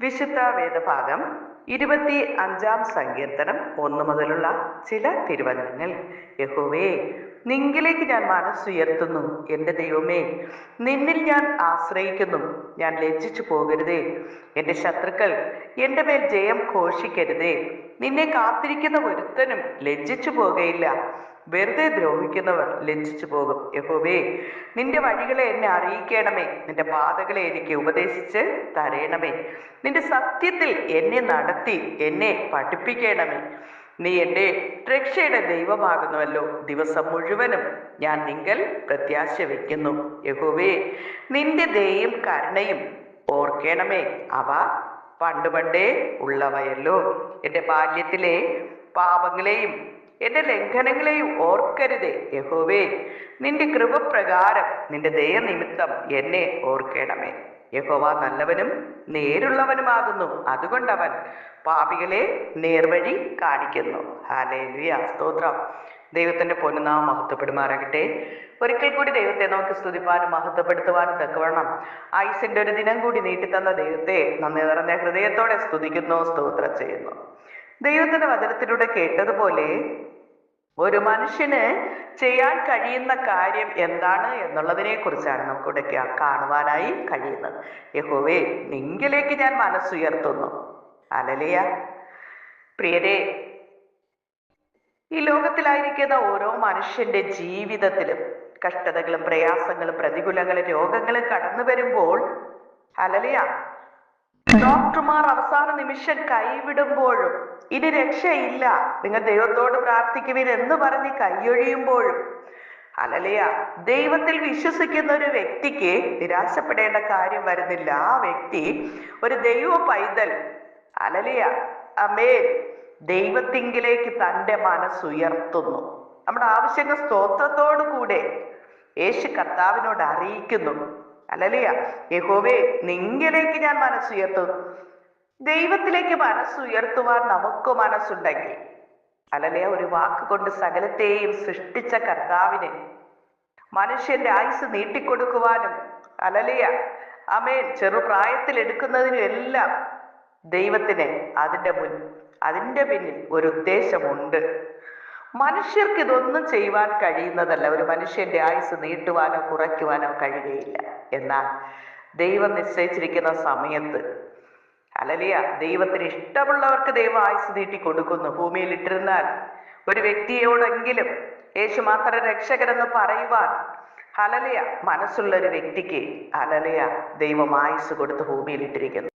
വിശുദ്ധ വേദഭാഗം ഇരുപത്തി അഞ്ചാം സങ്കീർത്തനം ഒന്ന് മുതലുള്ള ചില തിരുവചനങ്ങൾ. യഹോവേ നിങ്കിലേക്ക് ഞാൻ മനസ്സുയർത്തുന്നു എന്റെ ദൈവമേ. നിന്നിൽ ഞാൻ ആശ്രയിക്കുന്നു ഞാൻ ലജ്ജിച്ചു പോകരുതേ. എന്റെ ശത്രുക്കൾ എന്റെ മേൽ ജയം ഘോഷിക്കരുതേ. നിന്നെ കാത്തിരിക്കുന്ന ഒരുത്തനും ലജ്ജിച്ചു പോകുകയില്ല വെറുതെ ദ്രോഹിക്കുന്നവർ ലജ്ജിച്ചു പോകും. യഹോവേ നിന്റെ വഴികളെ എന്നെ അറിയിക്കണമേ. നിന്റെ പാതകളെ എനിക്ക് ഉപദേശിച്ച് തരയണമേ നിന്റെ സത്യത്തിൽ എന്നെ നടത്തി എന്നെ പഠിപ്പിക്കണമേ. നീ എന്റെ രക്ഷയുടെ ദൈവമാകുന്നുവല്ലോ. ദിവസം മുഴുവനും ഞാൻ നിങ്ങൾ പ്രത്യാശ വയ്ക്കുന്നു യഹോവേ നിന്റെ ദയും കരുണയും ഓർക്കണമേ. അവ പണ്ട് പണ്ടേ ഉള്ളവയല്ലോ. എന്റെ ബാല്യത്തിലെ പാപങ്ങളെയും എന്റെ ലംഘനങ്ങളെയും ഓർക്കരുതേ യഹോവേ. നിന്റെ കൃപപ്രകാരം നിന്റെ ദയനിമിത്തം എന്നെ ഓർക്കണമേ. യഹോവ നല്ലവനും നേരുള്ളവനുമാകുന്നു അതുകൊണ്ട് അവൻ പാപികളെ നേർവഴി കാണിക്കുന്നു. ഹാലേലുയ സ്തോത്രം. ദൈവത്തിന്റെ പൊന്നുനാമം മഹത്വപ്പെടുമാറാകട്ടെ. ഒരിക്കൽ കൂടി ദൈവത്തെ നമുക്ക് സ്തുതിപ്പാനും മഹത്വപ്പെടുത്തുവാനും തക്കവണ്ണം ആയുസിന്റെ ഒരു ദിനം കൂടി നീട്ടിത്തന്ന ദൈവത്തെ നന്ദി നിറഞ്ഞ ഹൃദയത്തോടെ സ്തുതിക്കുന്നു സ്തോത്രം ചെയ്യുന്നു. ദൈവത്തിന്റെ വചനത്തിലൂടെ കേട്ടതുപോലെ ഒരു മനുഷ്യന് ചെയ്യാൻ കഴിയുന്ന കാര്യം എന്താണ് എന്നുള്ളതിനെ കുറിച്ചാണ് നമുക്കിവിടെ കാണുവാനായി കഴിയുന്നത്. യഹോവേ നിങ്കിലേക്ക് ഞാൻ മനസ്സുയർത്തുന്നു. അലലിയ. പ്രിയരെ ഈ ലോകത്തിലായിരിക്കുന്ന ഓരോ മനുഷ്യന്റെ ജീവിതത്തിലും കഷ്ടതകളും പ്രയാസങ്ങളും പ്രതികൂലങ്ങളും രോഗങ്ങളും കടന്നു വരുമ്പോൾ അലലിയ ഡോക്ടർമാർ അവസാന നിമിഷം കൈവിടുമ്പോഴും ഇനി രക്ഷയില്ല. നിങ്ങൾ ദൈവത്തോട് പ്രാർത്ഥിക്കുവിൻ എന്ന് പറഞ്ഞ് കൈയൊഴിയുമ്പോഴും. അലലിയ ദൈവത്തിൽ വിശ്വസിക്കുന്ന ഒരു വ്യക്തിക്ക് നിരാശപ്പെടേണ്ട കാര്യം വരുന്നില്ല. ആ വ്യക്തി ഒരു ദൈവ പൈതൽ. അലലിയ അമേൻ ദൈവത്തിങ്കിലേക്ക് തന്റെ മനസ്സുയർത്തുന്നു നമ്മുടെ ആവശ്യങ്ങൾ സ്തോത്രത്തോടു കൂടെ യേശു കർത്താവിനോട് അറിയിക്കുന്നു. അല്ലലിയ യഹോവേ നിങ്കിലേക്ക് ഞാൻ മനസ്സുയർത്തും. ദൈവത്തിലേക്ക് മനസ്സുയർത്തുവാൻ നമുക്ക് മനസ്സുണ്ടെങ്കിൽ. അല്ലല്ലേ ഒരു വാക്ക് കൊണ്ട് സകലത്തെയും സൃഷ്ടിച്ച കർത്താവിനെ മനുഷ്യന്റെ ആയുസ് നീട്ടിക്കൊടുക്കുവാനും അലലിയ അമേൻ ചെറുപ്രായത്തിൽ എടുക്കുന്നതിനും എല്ലാം ദൈവത്തിന് അതിന്റെ മുൻ അതിന്റെ പിന്നിൽ ഒരു ഉദ്ദേശമുണ്ട്. മനുഷ്യർക്ക് ഇതൊന്നും ചെയ്യുവാൻ കഴിയുന്നതല്ല. ഒരു മനുഷ്യന്റെ ആയുസ് നീട്ടുവാനോ കുറയ്ക്കുവാനോ കഴിയുകയില്ല. എന്നാൽ ദൈവം നിശ്ചയിച്ചിരിക്കുന്ന സമയത്ത് അലലിയ ദൈവത്തിന് ഇഷ്ടമുള്ളവർക്ക് ദൈവം ആയുസ് നീട്ടി കൊടുക്കുന്നു ഭൂമിയിൽ ഇട്ടിരുന്നാൽ ഒരു വ്യക്തിയോടെങ്കിലും യേശു മാത്രം രക്ഷകരെന്ന് പറയുവാൻ അലലിയ മനസ്സുള്ള ഒരു വ്യക്തിക്ക് അലലിയ ദൈവം ആയുസ് കൊടുത്ത് ഭൂമിയിൽ ഇട്ടിരിക്കുന്നു.